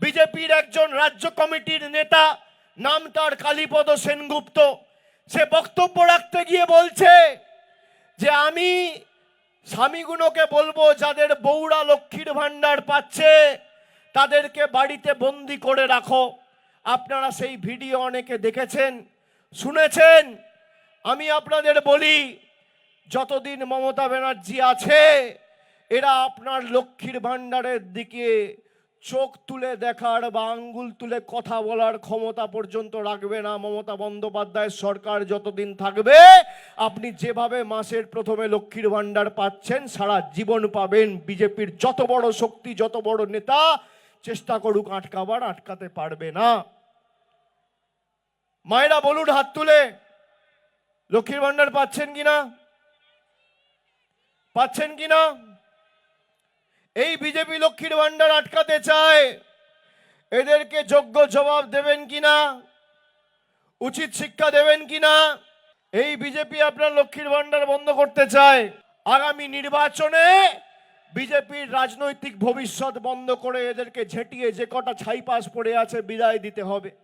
বিজেপির একজন রাজ্য কমিটির নেতা, নাম তার কালীপদ সেনগুপ্ত, সে বক্তব্য রাখতে গিয়ে বলছে যে আমি স্বামীগুলোকে বলব যাদের বউরা লক্ষ্মীর ভাণ্ডার পাচ্ছে, তাদেরকে বাড়িতে বন্দি করে রাখো। আপনারা সেই ভিডিও অনেকে দেখেছেন, শুনেছেন? আমি আপনাদের বলি, যতদিন মমতা ব্যানার্জি আছে এরা আপনার লক্ষ্মীর ভাণ্ডারের দিকে চোখ তুলে দেখার বা আঙ্গুল তুলে কথা বলার ক্ষমতা পর্যন্ত রাখবে না। মমতা বন্দ্যোপাধ্যায়ের সরকার যতদিন থাকবে, আপনি যেভাবে মাসের প্রথমে লক্ষ্মীর ভাণ্ডার পাচ্ছেন, সারা জীবন পাবেন। বিজেপির যত বড় শক্তি, যত বড় নেতা, চেষ্টা করুক আটকাবার, আটকাতে পারবে না। মায়েরা, বলুন হাত তুলে। লক্ষ্মীর ভাণ্ডার পাচ্ছেন কিনা? পাচ্ছেন কিনা? এই বিজেপি লক্ষ্মীর ভাণ্ডার আটকাতে চায়। এদেরকে যোগ্য জবাব দেবেন কিনা? উচিত শিক্ষা দেবেন কিনা? এই বিজেপি আপনার লক্ষ্মীর ভাণ্ডার বন্ধ করতে চায়। আগামী নির্বাচনে বিজেপির রাজনৈতিক ভবিষ্যৎ বন্ধ করে এদেরকে ঝেঁটিয়ে যে কটা ছাইপাস পড়ে আছে বিদায় দিতে হবে।